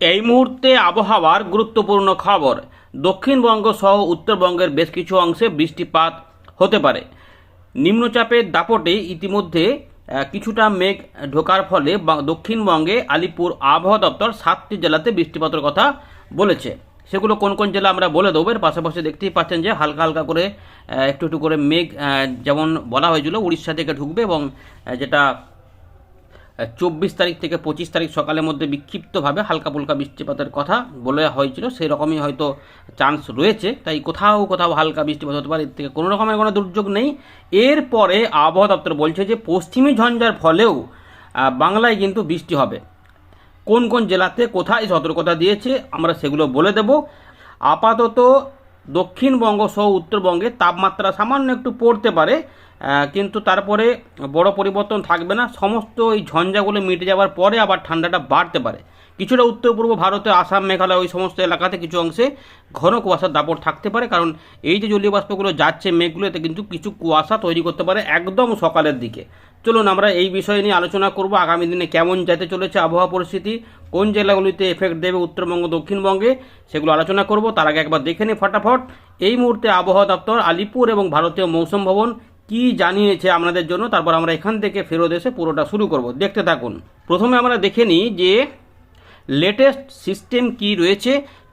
এই মুহূর্তে আবহাওয়ার গুরুত্বপূর্ণ খবর। দক্ষিণবঙ্গ সহ উত্তরবঙ্গের বেশ কিছু অংশে বৃষ্টিপাত হতে পারে। নিম্নচাপের দাপটে ইতিমধ্যে কিছুটা মেঘ ঢোকার ফলে দক্ষিণবঙ্গে আলিপুর আবহাওয়া দপ্তর সাতটি জেলাতে বৃষ্টিপাতের কথা বলেছে। সেগুলো কোন কোন জেলা আমরা বলে দেবো? এর পাশাপাশি দেখতেই পাচ্ছেন যে হালকা হালকা করে একটু একটু করে মেঘ যেমন বলা হয়েছিল, উড়িষ্যা থেকে ঢুকবে এবং যেটা চব্বিশ তারিখ থেকে পঁচিশ তারিখ সকালের মধ্যে বিক্ষিপ্তভাবে হালকা ফুলকা বৃষ্টিপাতের কথা বলে হয়েছিল। সেই রকমই হয়তো চান্স রয়েছে। তাই কোথাও কোথাও হালকা বৃষ্টিপাত হতে পারে। এর থেকে কোনো রকমের কোনো দুর্যোগ নেই। এরপরে আবহাওয়া দপ্তর বলছে যে, পশ্চিমী ঝঞ্ঝার ফলেও বাংলায় কিন্তু বৃষ্টি হবে। কোন কোন জেলাতে কোথায় সতর্কতা দিয়েছে, আমরা সেগুলো বলে দেব। আপাতত দক্ষিণবঙ্গ সহ উত্তরবঙ্গে তাপমাত্রা সামান্য একটু পড়তে পারে কিন্তু তারপরে বড় পরিবর্তন থাকবে না। সমস্ত এই ঝঞ্ঝাগুলো মিটে যাওয়ার পরে আবার ঠান্ডাটা বাড়তে পারে। কিছুটা উত্তর পূর্ব ভারতে, আসাম, মেঘালয়, ওই সমস্ত এলাকাতে কিছু অংশে ঘন কুয়াশার দাপট থাকতে পারে। কারণ এই যে জলীয় বাষ্পগুলো যাচ্ছে মেঘগুলো এতে কিন্তু কিছু কুয়াশা তৈরি করতে পারে একদম সকালের দিকে। চলুন আমরা এই বিষয় নিয়ে আলোচনা করব, আগামী দিনে কেমন যেতে চলেছে আবহাওয়া পরিস্থিতি, কোন জেলাগুলিতে এফেক্ট দেবে উত্তরবঙ্গ, দক্ষিণবঙ্গে, সেগুলো আলোচনা করব। তার আগে একবার দেখে নিই ফটাফট। এই মুহূর্তে আবহাওয়া দপ্তর, আলিপুর এবং ভারতীয় মৌসুম ভবন কি জানিয়েছে আপনাদের জন্য? তারপর আমরা এখান থেকে ফেরত এসে পুরোটা শুরু করব। দেখতে থাকুন। প্রথমে আমরা দেখে নিই যে লেটেস্ট সিস্টেম কি রয়েছে?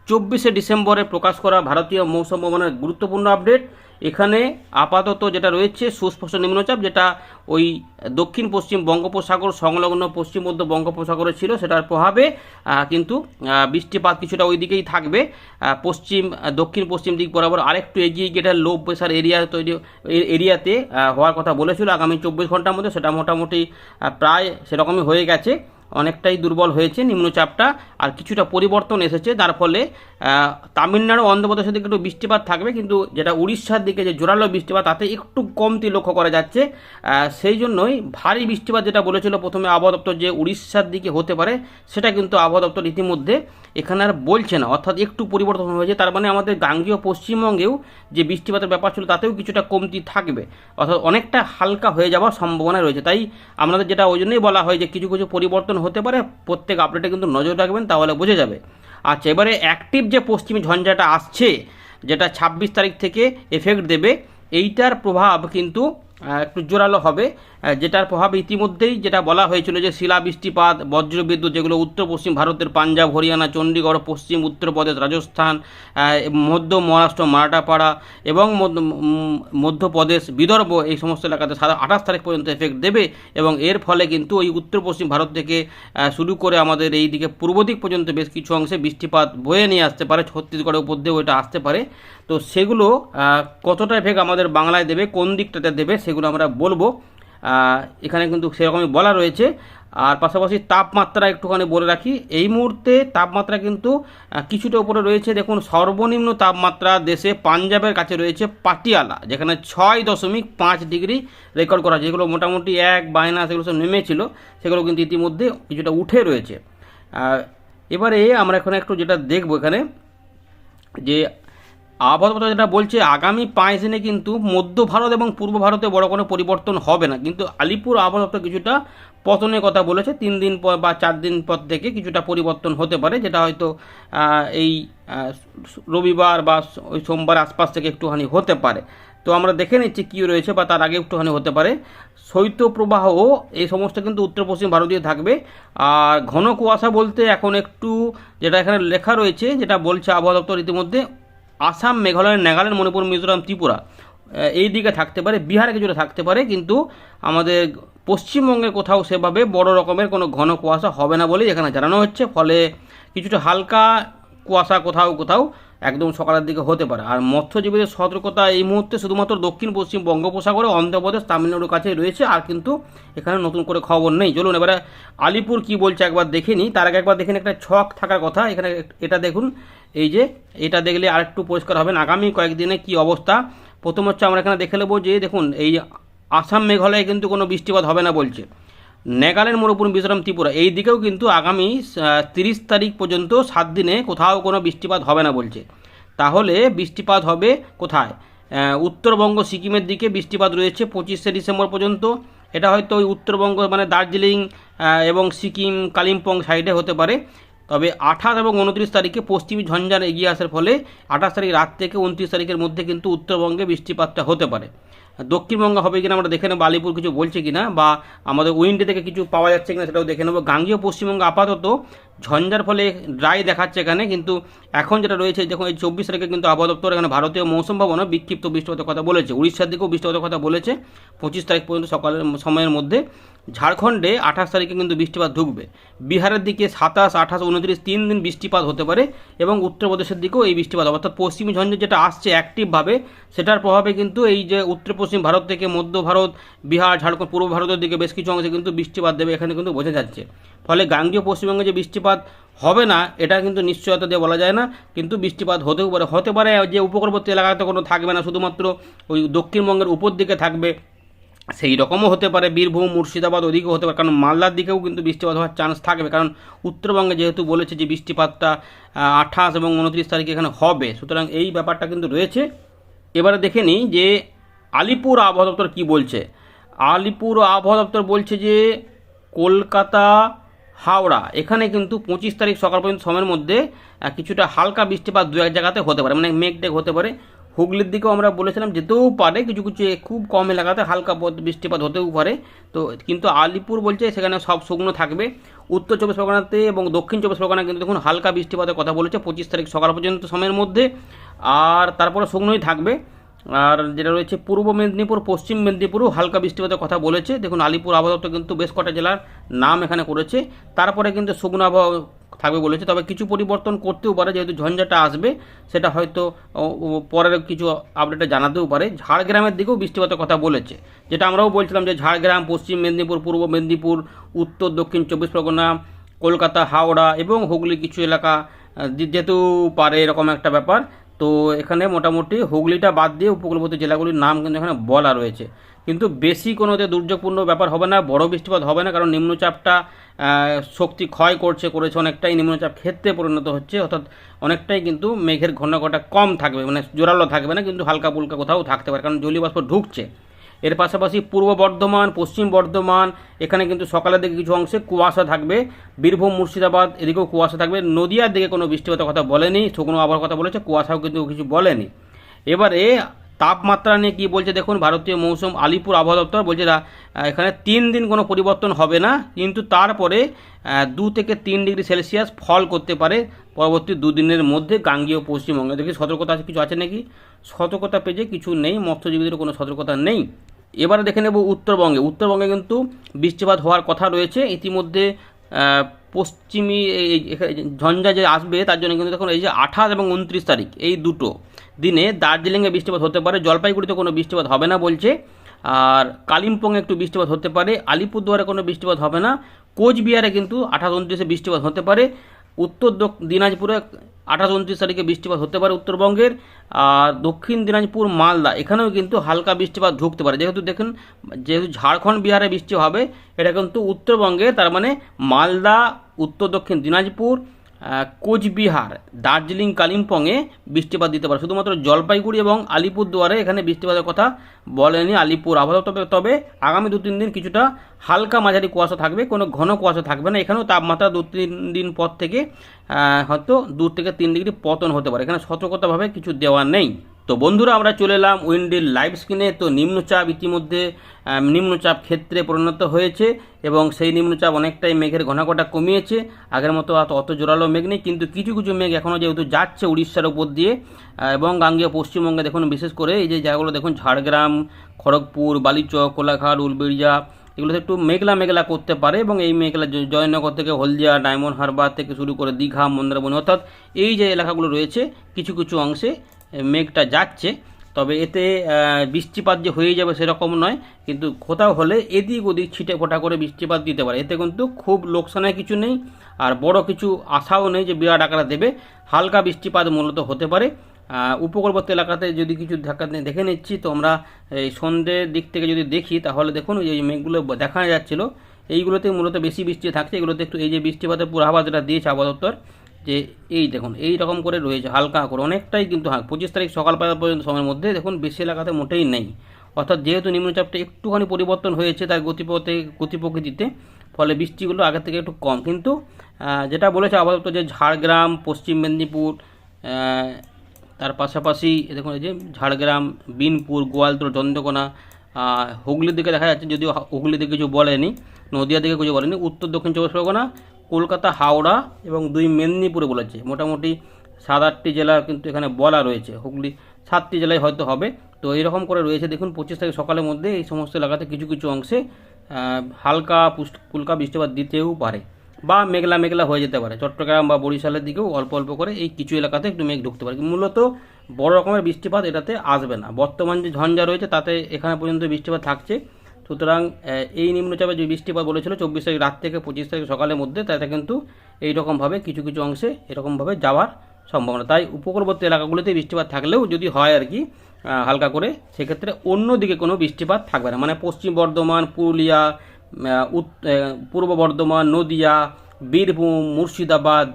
চব্বিশে ডিসেম্বরে প্রকাশ করা ভারতীয় মৌসুম ভবনের গুরুত্বপূর্ণ আপডেট এখানে আপাতত যেটা রয়েছে, সুস্পষ্ট নিম্নচাপ, যেটা ওই দক্ষিণ পশ্চিম বঙ্গোপসাগর, সংলগ্ন পশ্চিম মধ্য বঙ্গোপসাগরে ছিল, সেটার প্রভাবে কিন্তু বৃষ্টিপাত কিছুটা ওই দিকেই থাকবে পশ্চিম, দক্ষিণ পশ্চিম দিক বরাবর আরেকটু এগিয়ে গিয়ে এটা লো প্রেশার এরিয়া তৈরি এরিয়াতে হওয়ার কথা বলেছিল। আগামী চব্বিশ ঘণ্টার মধ্যে সেটা মোটামুটি প্রায় সেরকমই হয়ে গেছে। অনেকটাই দুর্বল হয়েছে নিম্নচাপটা, আর কিছুটা পরিবর্তন এসেছে, যার ফলে তামিলনাড়ু অন্ধ্রপ্রদেশের দিকে একটু বৃষ্টিপাত থাকবে, কিন্তু যেটা উড়িষ্যার দিকে যে জোরালো বৃষ্টিপাত, তাতে একটু কমতি লক্ষ্য করা যাচ্ছে। সেই জন্যই ভারী বৃষ্টিপাত যেটা বলেছিল প্রথমে আবহাওয়া দপ্তর যে উড়িষ্যার দিকে হতে পারে, সেটা কিন্তু আবহাওয়া দপ্তর ইতিমধ্যে এখানে আর বলছে না। অর্থাৎ একটু পরিবর্তন হয়েছে, তার মানে আমাদের গাঙ্গীয় পশ্চিমবঙ্গেও যে বৃষ্টিপাতের ব্যাপার ছিল, তাতেও কিছুটা কমতি থাকবে। অর্থাৎ অনেকটা হালকা হয়ে যাওয়ার সম্ভাবনা রয়েছে। তাই আমাদের যেটা ওই জন্যই বলা হয় যে কিছু কিছু পরিবর্তন হতে পারে, প্রত্যেক আপডেটে কিন্তু নজর রাখবেন, তাহলে বোঝা যাবে। আচ্ছা এবারে অ্যাক্টিভ যে পশ্চিমী ঝঞ্ঝাটা আসছে, যেটা ছাব্বিশ তারিখ থেকে এফেক্ট দেবে, এইটার প্রভাব কিন্তু একটু জোরালো হবে। যেটার প্রভাব ইতিমধ্যেই যেটা বলা হয়েছিল যে শিলা, বৃষ্টিপাত বজ্রবিদ্যুৎ যেগুলো উত্তর পশ্চিম ভারতের পাঞ্জাব, হরিয়ানা চণ্ডীগড় পশ্চিম উত্তরপ্রদেশ রাজস্থান মধ্য মহারাষ্ট্র, মারাঠাপাড়া এবং মধ্য- মধ্যপ্রদেশ, বিদর্ভ এই সমস্ত এলাকাতে সারা আঠাশ তারিখ পর্যন্ত এফেক্ট দেবে এবং এর ফলে কিন্তু ওই উত্তর পশ্চিম ভারত থেকে শুরু করে আমাদের এই দিকে পূর্ব দিক পর্যন্ত বেশ কিছু অংশে বৃষ্টিপাত বয়ে নিয়ে আসতে পারে, ছত্তিশগড়ের উপর দিয়েও এটা আসতে পারে। তো সেগুলো কতটা এফেক্ট আমাদের বাংলায় দেবে, কোন দিকটাতে দেবে সেগুলো আমরা বলব। এখানে কিন্তু সেরকমই বলা রয়েছে। আর পাশাপাশি তাপমাত্রা একটুখানি বলে রাখি। এই মুহূর্তে তাপমাত্রা কিন্তু কিছুটা উপরে রয়েছে। দেখুন, সর্বনিম্ন তাপমাত্রা দেশে পাঞ্জাবের কাছে রয়েছে পাটিয়ালা, যেখানে ছয় দশমিক পাঁচ ডিগ্রি রেকর্ড করা যেগুলো মোটামুটি এক, বায়না, সেগুলো সব নেমেছিল। সেগুলো কিন্তু ইতিমধ্যে কিছুটা উঠে রয়েছে। এবারে আমরা এখানে একটু যেটা দেখব এখানে, যে আবহাওয়া যেটা বলছে, আগামী পাঁচ দিনে কিন্তু মধ্য ভারত এবং পূর্ব ভারতে বড় কোনো পরিবর্তন হবে না। কিন্তু আলিপুর আবহাওয়া দপ্তর কিছুটা পতনের কথা বলেছে। তিন দিন পর বা চার দিন পর থেকে কিছুটা পরিবর্তন হতে পারে, যেটা হয়তো এই রবিবার বা ওই সোমবার আশপাশ থেকে একটুখানি হতে পারে। তো আমরা দেখে নিচ্ছি কী রয়েছে বা তার আগে একটুখানি হতে পারে। শৈত্যপ্রবাহ এই সমস্ত কিন্তু উত্তর পশ্চিম ভারতীয় থাকবে। আর ঘন কুয়াশা বলতে এখন একটু যেটা এখানে লেখা রয়েছে, যেটা বলছে আবহাওয়া দপ্তর ইতিমধ্যে আসাম, মেঘালয়, নাগাল্যান্ড, মণিপুর, মিজোরাম, ত্রিপুরা এই দিকে থাকতে পারে, বিহারে কিছুটা থাকতে পারে, কিন্তু আমাদের পশ্চিমবঙ্গে কোথাও সেভাবে বড় রকমের কোনো ঘন কুয়াশা হবে না বলেই এখানে জানানো হচ্ছে। ফলে কিছুটা হালকা কুয়াশা কোথাও কোথাও একদম সকালের দিকে হতে পারে। আর মৎস্যজীবীদের সতর্কতা এই মুহূর্তে শুধুমাত্র দক্ষিণ, পশ্চিম বঙ্গোপসাগরে, অন্ধ্রপ্রদেশ, তামিলনাড়ুর কাছে রয়েছে, আর কিন্তু এখানে নতুন করে খবর নেই। চলুন এবারে আলিপুর কি বলছে একবার দেখে নিই। তার আগে একবার দেখেন একটা ছক থাকার কথা। এখানে এটা দেখুন, এই যে এটা দেখলে আরেকটু পরিষ্কার হবেন আগামী কয়েকদিনে কি অবস্থা? প্রথম হচ্ছে আমরা এখানে দেখে নেব যে, দেখুন, এই আসাম মেঘালয়ে কিন্তু কোনো বৃষ্টিপাত হবে না বলছে। নেগাল্যান্ড মণিপুর মিজোরাম ত্রিপুরা। এই দিকেও কিন্তু আগামী তিরিশ তারিখ পর্যন্ত সাত দিনে কোথাও কোনো বৃষ্টিপাত হবে না বলছে। তাহলে বৃষ্টিপাত হবে কোথায়? উত্তরবঙ্গ সিকিমের দিকে বৃষ্টিপাত রয়েছে পঁচিশে ডিসেম্বর পর্যন্ত। এটা হয়তো ওই উত্তরবঙ্গ মানে দার্জিলিং এবং সিকিম, কালিম্পং সাইডে হতে পারে। তবে আঠাশ এবং উনত্রিশ তারিখে পশ্চিমী ঝঞ্ঝার এগিয়ে আসার ফলে আঠাশ তারিখ রাত থেকে উনত্রিশ তারিখের মধ্যে কিন্তু উত্তরবঙ্গে বৃষ্টিপাতটা হতে পারে। দক্ষিণবঙ্গে হবে কিনা আমরা দেখে নেব, আলিপুর কিছু বলছে কিনা, বা আমাদের উইন্ডে থেকে কিছু পাওয়া যাচ্ছে কিনা সেটাও দেখে নেব। গাঙ্গীয় পশ্চিমবঙ্গ আপাতত ঝঞ্ঝার ফলে ড্রাই দেখাচ্ছে এখানে, কিন্তু এখন যেটা রয়েছে দেখুন, এই চব্বিশ তারিখে কিন্তু আবহাওয়া দপ্তর এখানে ভারতীয় মৌসুম ভবনও বিক্ষিপ্ত বৃষ্টিপাতের কথা বলেছে। উড়িষ্যার দিকেও বৃষ্টিপাতের কথা বলেছে। পঁচিশ তারিখ পর্যন্ত সকালের সময়ের মধ্যে ঝাড়খণ্ডে আঠাশ তারিখে কিন্তু বৃষ্টিপাত ঢুকবে। বিহারের দিকে সাতাশ, আঠাশ, উনত্রিশ তিন দিন বৃষ্টিপাত হতে পারে এবং উত্তরপ্রদেশের দিকেও এই বৃষ্টিপাত। অর্থাৎ পশ্চিমী ঝঞ্ঝা যেটা আসছে অ্যাক্টিভভাবে সেটার প্রভাবে কিন্তু এই যে উত্তর পশ্চিম ভারত থেকে মধ্য ভারত, বিহার, ঝাড়খণ্ড, পূর্ব ভারতের দিকে বেশ কিছু অংশে কিন্তু বৃষ্টিপাত দেবে, এখানে কিন্তু বোঝা যাচ্ছে। ফলে গাঙ্গীয় পশ্চিমবঙ্গে যে বৃষ্টিপাত হবে না, এটা কিন্তু নিশ্চয়তা দিয়ে বলা যায় না। কিন্তু বৃষ্টিপাত হতেও পারে, হতে পারে যে উপকূলবর্তী এলাকাতে কোনো থাকবে না, শুধুমাত্র ওই দক্ষিণবঙ্গের উপর দিকে থাকবে। সেই রকমও হতে পারে, বীরভূম, মুর্শিদাবাদ ওদিকেও হতে পারে, কারণ মালদার দিকেও কিন্তু বৃষ্টিপাত হওয়ার চান্স থাকবে। কারণ উত্তরবঙ্গে যেহেতু বলেছে যে বৃষ্টিপাতটা আঠাশ এবং উনত্রিশ তারিখে এখানে হবে, সুতরাং এই ব্যাপারটা কিন্তু রয়েছে। এবারে দেখে নিই যে আলিপুর আবহাওয়া দপ্তর কী বলছে? আলিপুর আবহাওয়া দপ্তর বলছে যে, কলকাতা হাওড়া। এখানে কিন্তু পঁচিশ তারিখ সকাল পর্যন্ত সময়ের মধ্যে কিছুটা হালকা বৃষ্টিপাত দু এক জায়গাতে হতে পারে মানে মেঘ হতে পারে। হুগলির দিকেও আমরা বলেছিলাম যেতেও পারে, কিছু কিছু খুব কম এলাকাতে হালকা বৃষ্টিপাত হতেও পারে। তো কিন্তু আলিপুর বলছে সেখানে সব শুকনো থাকবে। উত্তর চব্বিশ পরগনাতে এবং দক্ষিণ চব্বিশ পরগনা কিন্তু দেখুন হালকা বৃষ্টিপাতের কথা বলেছে, পঁচিশ তারিখ সকাল পর্যন্ত সময়ের মধ্যে। আর তারপরে শুকনোই থাকবে। আর যেটা রয়েছে পূর্ব মেদিনীপুর, পশ্চিম মেদিনীপুরও হালকা বৃষ্টিপাতের কথা বলেছে। দেখুন, আলিপুর আবহাওয়া কিন্তু বেশ কটা জেলার নাম এখানে করেছে। তারপরে কিন্তু শুকনো আবহাওয়া থাকবে বলেছে। তবে কিছু পরিবর্তন করতেও পারে, যেহেতু ঝঞ্ঝাটা আসবে, সেটা হয়তো পরের কিছু আপডেটে জানাতেও পারে। ঝাড়গ্রামের দিকেও বৃষ্টিপাতের কথা বলেছে। যেটা আমরাও বলছিলাম যে ঝাড়গ্রাম, পশ্চিম মেদিনীপুর, পূর্ব মেদিনীপুর, উত্তর, দক্ষিণ চব্বিশ পরগনা, কলকাতা, হাওড়া এবং হুগলি কিছু এলাকা যেতেও পারে এরকম একটা ব্যাপার। তো এখানে মোটামুটি হুগলিটা বাদ দিয়ে উপকূলবর্তী জেলাগুলির নাম কিন্তু এখানে বলা রয়েছে। কিন্তু বেশি কোনো যে দুর্যোগপূর্ণ ব্যাপার হবে না, বড় বৃষ্টিপাত হবে না, কারণ নিম্নচাপটা শক্তি ক্ষয় করছে, করেছে অনেকটাই, নিম্নচাপ ক্ষেত্রে পরিণত হচ্ছে, অর্থাৎ অনেকটাই কিন্তু মেঘের ঘনঘটা কম থাকবে মানে জোরালো থাকবে না, কিন্তু হালকা পুলকা কোথাও থাকতে পারে, কারণ জলীয় বাষ্প ঢুকছে। এর পাশাপাশি পূর্ব বর্ধমান, পশ্চিম বর্ধমান, এখানে কিন্তু সকালের দিকে কিছু অংশে কুয়াশা থাকবে। বীরভূম, মুর্শিদাবাদ, এদিকেও কুয়াশা থাকবে। নদিয়ার দিকে কোনো বৃষ্টিপাতের কথা বলেনি, শুকনো আবহাওয়ার কথা বলেছে, কুয়াশাও কিন্তু কিছু বলেনি। এবারে তাপমাত্রা নিয়ে কী বলছে দেখুন, ভারতীয় মৌসুম, আলিপুর আবহাওয়া দপ্তর বলছে এখানে তিন দিন কোনো পরিবর্তন হবে না, কিন্তু তারপরে দু থেকে তিন ডিগ্রি সেলসিয়াস ফল করতে পারে পরবর্তী দুদিনের মধ্যে গাঙ্গীয় পশ্চিমবঙ্গে। দেখি সতর্কতা কিছু আছে নাকি? সতর্কতা পেজে কিছু নেই মৎস্যজীবীদের কোনো সতর্কতা নেই। এবারে দেখে নেব উত্তরবঙ্গে। উত্তরবঙ্গে কিন্তু বৃষ্টিপাত হওয়ার কথা রয়েছে। ইতিমধ্যে পশ্চিমী ঝঞ্ঝা যে আসবে, তার জন্য কিন্তু দেখুন, এই যে আঠাশ এবং উনত্রিশ তারিখ, এই দুটো দিনে দার্জিলিংয়ে বৃষ্টিপাত হতে পারে, জলপাইগুড়িতে কোনো বৃষ্টিপাত হবে না বলছে, আর কালিম্পংয়ে একটু বৃষ্টিপাত হতে পারে, আলিপুরদুয়ারে কোনো বৃষ্টিপাত হবে না, কোচবিহারে কিন্তু আঠাশ, উনত্রিশে বৃষ্টিপাত হতে পারে, উত্তর দিনাজপুরে আঠাশ উনত্রিশ তারিখে বৃষ্টিপাত হতে পারে উত্তরবঙ্গের, আর দক্ষিণ দিনাজপুর, মালদা। এখানেও কিন্তু হালকা বৃষ্টিপাত ঢুকতে পারে। যেহেতু দেখুন, যেহেতু ঝাড়খণ্ড, বিহারে বৃষ্টি হবে, এটা কিন্তু উত্তরবঙ্গে, তার মানে মালদা, উত্তর দক্ষিণ দিনাজপুর কোচবিহার, দার্জিলিং, কালিম্পংয়ে বৃষ্টিপাত দিতে পারে। শুধুমাত্র জলপাইগুড়ি এবং আলিপুরদুয়ারে এখানে বৃষ্টিপাতের কথা বলেনি আলিপুর আবহাওয়া তবে তবে আগামী দু তিন দিন কিছুটা হালকা মাঝারি কুয়াশা থাকবে, কোনো ঘন কুয়াশা থাকবে না। এখানেও তাপমাত্রা দু তিন দিন পর থেকে হয়তো দু থেকে তিন ডিগ্রি পতন হতে পারে। এখানে সতর্কতাভাবে কিছু দেওয়া নেই। তো বন্ধুরা, আমরা চলে এলাম উইন্ডির লাইভ স্ক্রিনে। তো নিম্নচাপ ইতিমধ্যে নিম্নচাপ ক্ষেত্রে পরিণত হয়েছে এবং সেই নিম্নচাপ অনেকটাই মেঘের ঘনঘটা কমিয়েছে। আগের মতো অত জোরালো মেঘ নেই, কিন্তু কিছু কিছু মেঘ এখনও যেহেতু যাচ্ছে উড়িষ্যার উপর দিয়ে এবং গাঙ্গেয় পশ্চিমবঙ্গে দেখুন, বিশেষ করে এই যে জায়গাগুলো দেখুন, ঝাড়গ্রাম, খড়গপুর, বালিচক, কোলাঘাট, উলবেড়িয়া, এগুলোতে একটু মেঘলা মেঘলা করতে পারে এবং এই মেঘলা জয়নগর থেকে হলদিয়া, ডায়মন্ড হারবার থেকে শুরু করে দীঘা, মন্দারমণি, অর্থাৎ এই যে এলাকাগুলো রয়েছে, কিছু কিছু অংশে মেঘটা যাচ্ছে, তবে এতে বৃষ্টিপাত যে হয়ে যাবে সেরকম নয়, কিন্তু কোথাও হলে এদিক ওদিক ছিটে ফোটা করে বৃষ্টিপাত দিতে পারে। এতে কিন্তু খুব লোকসানের কিছু নেই, আর বড় কিছু আশাও নেই যে বিরাট আকারে দেবে। হালকা বৃষ্টিপাত মূলত হতে পারে। উপকূলবর্তী এলাকাতে যদি কিছু দেখা, দেখে নিচ্ছি, তো আমরা, এই সন্ধ্যের দিক থেকে যদি দেখি, তাহলে দেখুন এই মেঘগুলো দেখা যাচ্ছিল, এইগুলোতে মূলত বেশি বৃষ্টি থাকছে। এগুলোতে একটু এই যে বৃষ্টিপাতের পূর্বাভাস যেটা দিয়েছে আবহাওয়া দপ্তর যে এই দেখুন, এই রকম করে রয়েছে, হালকা করে, অনেকটাই কিন্তু হ্যাঁ পঁচিশ তারিখ সকাল পাওয়া পর্যন্ত সময়ের মধ্যে দেখুন, বেশি এলাকাতে মোটেই নেই। অর্থাৎ যেহেতু নিম্নচাপটা একটুখানি পরিবর্তন হয়েছে তার গতিপথে গতি প্রকৃতিতে ফলে বৃষ্টিগুলো আগের থেকে একটু কম। কিন্তু যেটা বলেছে আপাতত যে ঝাড়গ্রাম, পশ্চিম মেদিনীপুর তার পাশাপাশি দেখুন, এই যে ঝাড়গ্রাম, বিনপুর গোয়ালতোড় চন্দ্রকোনা হুগলির দিকে দেখা যাচ্ছে, যদিও হুগলির দিকে কিছু বলেনি, নদিয়া দিকে কিছু বলেনি, উত্তর দক্ষিণ চব্বিশ পরগনা কলকাতা, হাওড়া এবং দুই মেদিনীপুরে বলেছে। মোটামুটি সাত, আটটি জেলা কিন্তু এখানে বলা রয়েছে। হুগলি সাতটি জেলায় হয়তো হবে। তো এইরকম করে রয়েছে। দেখুন, পঁচিশ তারিখ সকালের মধ্যে এই সমস্ত এলাকাতে কিছু কিছু অংশে হালকা পুলকা বৃষ্টিপাত দিতেও পারে বা মেঘলা মেঘলা হয়ে যেতে পারে। চট্টগ্রাম বা বরিশালের দিকেও অল্প অল্প করে এই কিছু এলাকাতে একটু মেঘ ঢুকতে পারে। মূলত বড় রকমের বৃষ্টিপাত এটাতে আসবে না। বর্তমান যে ঝঞ্ঝা রয়েছে, তাতে এখানে পর্যন্ত বৃষ্টিপাত থাকছে। সুতরাং এই নিম্নচাপে যে বৃষ্টিপাত বলেছিল চব্বিশ তারিখ রাত থেকে পঁচিশ তারিখ সকালের মধ্যে, তাতে কিন্তু এইরকমভাবে কিছু কিছু অংশে এরকমভাবে যাওয়ার সম্ভাবনা। তাই উপকূলবর্তী এলাকাগুলোতে বৃষ্টিপাত থাকলেও যদি হয় আর কি হালকা করে, সেক্ষেত্রে অন্য দিকে কোনো বৃষ্টিপাত থাকবে না। মানে পশ্চিম বর্ধমান, পুরুলিয়া পূর্ব বর্ধমান, নদিয়া, বীরভূম, মুর্শিদাবাদ,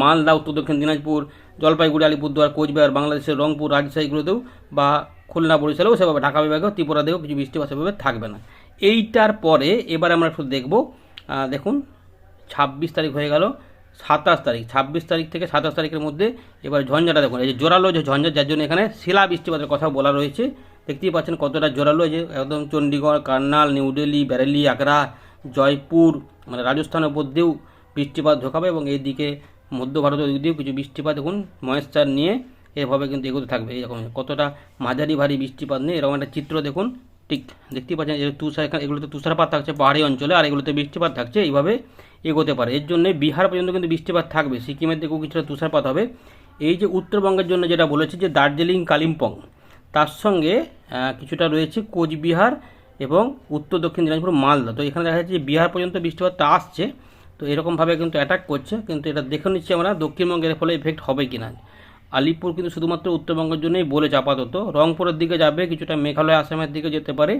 মালদা, উত্তর দক্ষিণ দিনাজপুর, জলপাইগুড়ি, আলিপুরদুয়ার, কোচবিহার, বাংলাদেশের রংপুর, রাজশাহীগুলোতেও বা খুলনা বরিশালেও সেভাবে, ঢাকা বিভাগেও ত্রিপুরাতেও কিছু বৃষ্টিপাত সেভাবে থাকবে না। এইটার পরে এবার আমরা একটু দেখব দেখুন, ছাব্বিশ তারিখ হয়ে গেল, সাতাশ তারিখ, ছাব্বিশ তারিখ থেকে সাতাশ তারিখের মধ্যে এবার ঝঞ্ঝাটা দেখুন, এই যে জোরালো যে ঝঞ্ঝা, যার জন্য এখানে শিলা বৃষ্টিপাতের কথা বলা রয়েছে। দেখতেই পাচ্ছেন কতটা জোরালো যে একদম চণ্ডীগড় কার্নাল, নিউ দিল্লি, ব্যারেলি, আগ্রা, জয়পুর মানে রাজস্থানের উপর দিয়েও বৃষ্টিপাত ঢোকাবে এবং এইদিকে মধ্য ভারতের দিক দিয়েও কিছু বৃষ্টিপাত, দেখুন, ময়েশ্চার নিয়ে এভাবে কিন্তু এগোতে থাকবে। এইরকম কতটা মাঝারি ভারী বৃষ্টিপাত নেই এরকম একটা চিত্র দেখুন। ঠিক দেখতেই পাচ্ছেন, এই তুষার এগুলোতে তুষারপাত থাকছে পাহাড়ি অঞ্চলে, আর এগুলোতে বৃষ্টিপাত থাকছে, এইভাবে এগোতে পারে। এর জন্য বিহার পর্যন্ত কিন্তু বৃষ্টিপাত থাকবে। সিকিমের দিকেও কিছুটা তুষারপাত হবে। এই যে উত্তরবঙ্গের জন্য যেটা বলেছে, যে দার্জিলিং, কালিম্পং, তার সঙ্গে কিছুটা রয়েছে কোচবিহার এবং উত্তর দক্ষিণ দিনাজপুর, মালদা। তো এখানে দেখা যাচ্ছে যে বিহার পর্যন্ত বৃষ্টিপাতটা আসছে, তো এরকমভাবে কিন্তু অ্যাটাক করছে। কিন্তু এটা দেখে নিচ্ছি আমরা দক্ষিণবঙ্গের ফলে এফেক্ট হবে কি না আলিপুর কিন্তু শুধুমাত্র উত্তরবঙ্গের জন্যই বলেছে আপাতত রংপুরের দিকে যাবে, কিছুটা মেঘালয় আসামের দিকে যেতে পারে।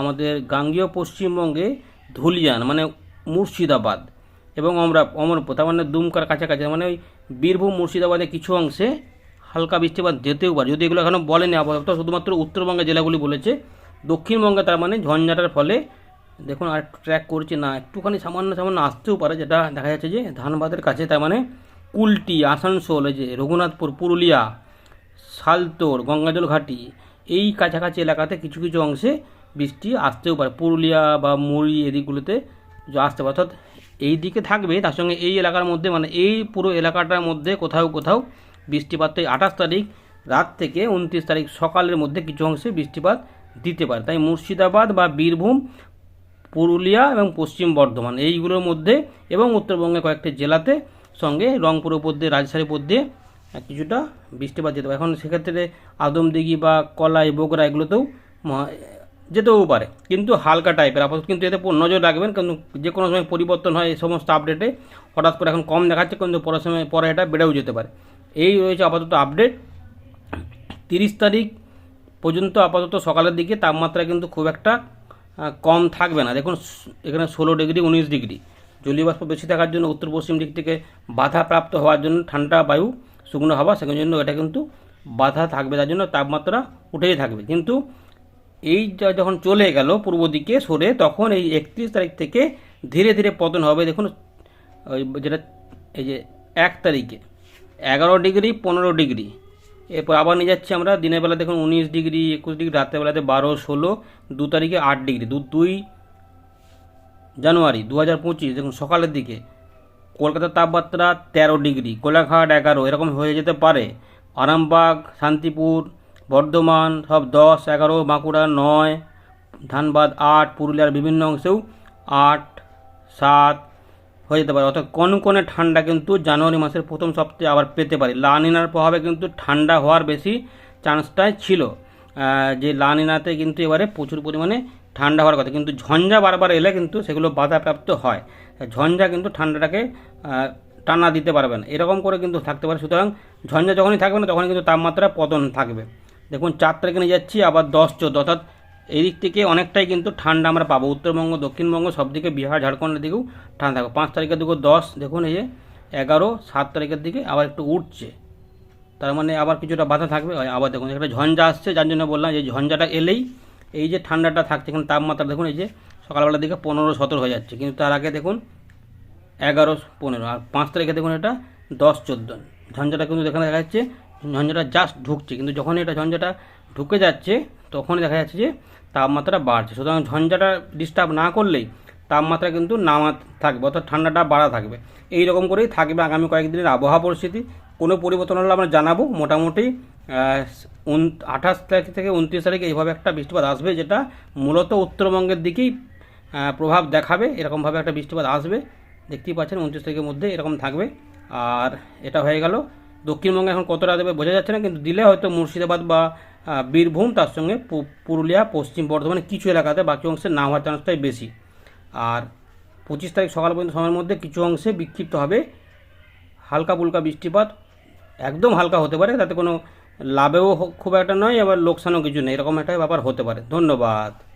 আমাদের গাঙ্গীয় পশ্চিমবঙ্গে ধুলিয়ান মানে মুর্শিদাবাদ এবং আমরা অমরপুর, তার মানে দুমকার কাছাকাছি মানে ওই বীরভূম মুর্শিদাবাদের কিছু অংশে হালকা বৃষ্টিপাত যেতেও পারে। যদি এগুলো এখনও বলেনি আপাতত, শুধুমাত্র উত্তরবঙ্গের জেলাগুলি বলেছে। দক্ষিণবঙ্গে তার মানে ঝঞ্ঝাটার ফলে দেখুন আর ট্র্যাক করছে না, একটুখানি সামান্য সামান্য আসতেও পারে, যেটা দেখা যাচ্ছে যে ধানবাদের কাছে তার মানে কুলটি, আসানসোল যে রঘুনাথপুর, পুরুলিয়া, শালতোর, গঙ্গাজল ঘাটি, এই কাছাকাছি এলাকাতে কিছু কিছু অংশে বৃষ্টি আসতেও পারে। পুরুলিয়া বা মুড়ি এদিকগুলোতে আসতে পারে। অর্থাৎ এই দিকে থাকবে, তার সঙ্গে এই এলাকার মধ্যে মানে এই পুরো এলাকাটার মধ্যে কোথাও কোথাও বৃষ্টিপাত। তো আঠাশ তারিখ রাত থেকে উনত্রিশ তারিখ সকালের মধ্যে কিছু অংশে বৃষ্টিপাত দিতে পারে। তাই মুর্শিদাবাদ বা বীরভূম, পুরুলিয়া এবং পশ্চিম বর্ধমান, এইগুলোর মধ্যে এবং উত্তরবঙ্গে কয়েকটি জেলাতে সঙ্গে রংপুর উপর দিয়ে রাজশাহীর উপর দিয়ে কিছুটা বৃষ্টিপাত যেতে পারে। এখন সেক্ষেত্রে আদমদিঘি বা কলাই, বগুড়া এগুলোতেও যেতেও পারে। কিন্তু হালকা টাইপের, আপাতত কিন্তু এতে নজর রাখবেন। কিন্তু যে কোনো সময় পরিবর্তন হয়, এই সমস্ত আপডেটে হঠাৎ করে এখন কম দেখাচ্ছে, কিন্তু পরের সময়, পরে এটা বেড়েও যেতে পারে। এই রয়েছে আপাতত আপডেট তিরিশ তারিখ পর্যন্ত আপাতত সকালের দিকে তাপমাত্রা কিন্তু খুব একটা কম থাকবে না। দেখুন, এখানে ষোলো ডিগ্রি, উনিশ ডিগ্রি। জলীয় বাষ্প বেশি থাকার জন্য উত্তর পশ্চিম দিক থেকে বাধাপ্রাপ্ত হওয়ার জন্য ঠান্ডা বায়ু শুকনো হাওয়া সেখানে জন্য এটা কিন্তু বাধা থাকবে, তার জন্য তাপমাত্রা উঠেই থাকবে। কিন্তু এই যখন চলে গেল পূর্ব দিকে সরে, তখন এই একত্রিশ তারিখ থেকে ধীরে ধীরে পতন হবে। দেখুন যেটা, এই যে এক তারিখে এগারো ডিগ্রি, পনেরো ডিগ্রি। এরপর আবার নিয়ে যাচ্ছি আমরা, দিনের বেলা দেখুন উনিশ ডিগ্রি, একুশ ডিগ্রি, রাতের বেলাতে বারো, ষোলো, দু তারিখে আট ডিগ্রি। দু, দুই জানুয়ারি দু হাজার পঁচিশ, দেখুন সকালের দিকে। কলকাতার তাপমাত্রা তেরো ডিগ্রি, কোলাঘাট এগারো, এরকম হয়ে যেতে পারে। আরামবাগ, শান্তিপুর, বর্ধমান সব দশ, এগারো, বাঁকুড়া নয়, ধানবাদ আট, পুরুলিয়ার বিভিন্ন অংশেও আট, সাত হয়ে যেতে পারে। অর্থাৎ কনকনে ঠান্ডা কিন্তু জানুয়ারি মাসের প্রথম সপ্তাহে আবার পেতে পারি। লানিনার প্রভাবে কিন্তু ঠান্ডা হওয়ার বেশি চান্সটাই ছিল। যে লানিনাতে কিন্তু এবারে প্রচুর পরিমাণে ঠান্ডা হওয়ার কথা। কিন্তু ঝঞ্ঝা বারবার এলে কিন্তু সেগুলো বাধাপ্রাপ্ত হয়। ঝঞ্ঝা কিন্তু ঠান্ডাটাকে টানা দিতে পারবে না। এরকম করে কিন্তু থাকতে পারে। সুতরাং ঝঞ্ঝা যখনই থাকবে না, তখনই কিন্তু তাপমাত্রা পতন থাকবে। দেখুন চার তারিখে নিয়ে যাচ্ছি, আবার দশ চোদ্দ। অর্থাৎ এই দিক থেকে অনেকটাই কিন্তু ঠান্ডা আমরা পাবো। উত্তরবঙ্গ, দক্ষিণবঙ্গ সব দিকে বিহার, ঝাড়খণ্ডের দিকেও ঠান্ডা থাকবে। পাঁচ তারিখের দিকে দশ। দেখুন, এই যে এগারো, সাত তারিখের দিকে আবার একটু উঠছে। তার মানে আবার কিছুটা বাধা থাকবে। আবার দেখুন, একটা ঝঞ্ঝা আসছে। যার জন্য বললাম যে ঝঞ্ঝাটা এলেই এই যে ঠান্ডাটা থাকছে, এখানে তাপমাত্রা, দেখুন এই যে সকালবেলার দিকে পনেরো সতেরো হয়ে যাচ্ছে, কিন্তু তার আগে দেখুন এগারো পনেরো, আর পাঁচ তারিখে দেখুন এটা দশ চোদ্দ। ঝঞ্ঝাটা কিন্তু এখানে দেখা যাচ্ছে, ঝঞ্ঝাটা জাস্ট ঢুকছে, কিন্তু যখন এটা ঝঞ্ঝাটা ঢুকে যাচ্ছে তখনই দেখা যাচ্ছে যে তাপমাত্রা বাড়ছে। সুতরাং ঝঞ্ঝাটা ডিস্টার্ব না করলেই তাপমাত্রা কিন্তু নামা থাকবে, অর্থাৎ ঠান্ডাটা বাড়া থাকবে। এই রকম করেই থাকবে আগামী কয়েকদিনের আবহাওয়া পরিস্থিতি। কোনো পরিবর্তন হলে আমরা জানাব, মোটামুটি আঠাশ তারিখ থেকে উনত্রিশ তারিখে এইভাবে একটা বৃষ্টিপাত আসবে যেটা মূলত উত্তরবঙ্গের দিকেই প্রভাব দেখাবে, এরকমভাবে একটা বৃষ্টিপাত আসবে। দেখতেই পাচ্ছেন উনত্রিশ তারিখের মধ্যে এরকম থাকবে। আর এটা হয়ে গেল, দক্ষিণবঙ্গে এখন কতটা দেবে বোঝা যাচ্ছে না, কিন্তু দিলে হয়তো মুর্শিদাবাদ বা বীরভূম তার সঙ্গে পুরুলিয়া, পশ্চিম বর্ধমানে কিছু এলাকাতে বাকি অংশে না হওয়ার চান্সটাই বেশি। আর পঁচিশ তারিখ সকাল পর্যন্ত সময়ের মধ্যে কিছু অংশে বিক্ষিপ্ত হবে। হালকা ফুলকা বৃষ্টিপাত, একদম হালকা হতে পারে, তাতে কোনো লাভেও খুব একটা নয় আবার লোকসানও কিছু নেই। এরকম একটা ব্যাপার হতে পারে। ধন্যবাদ।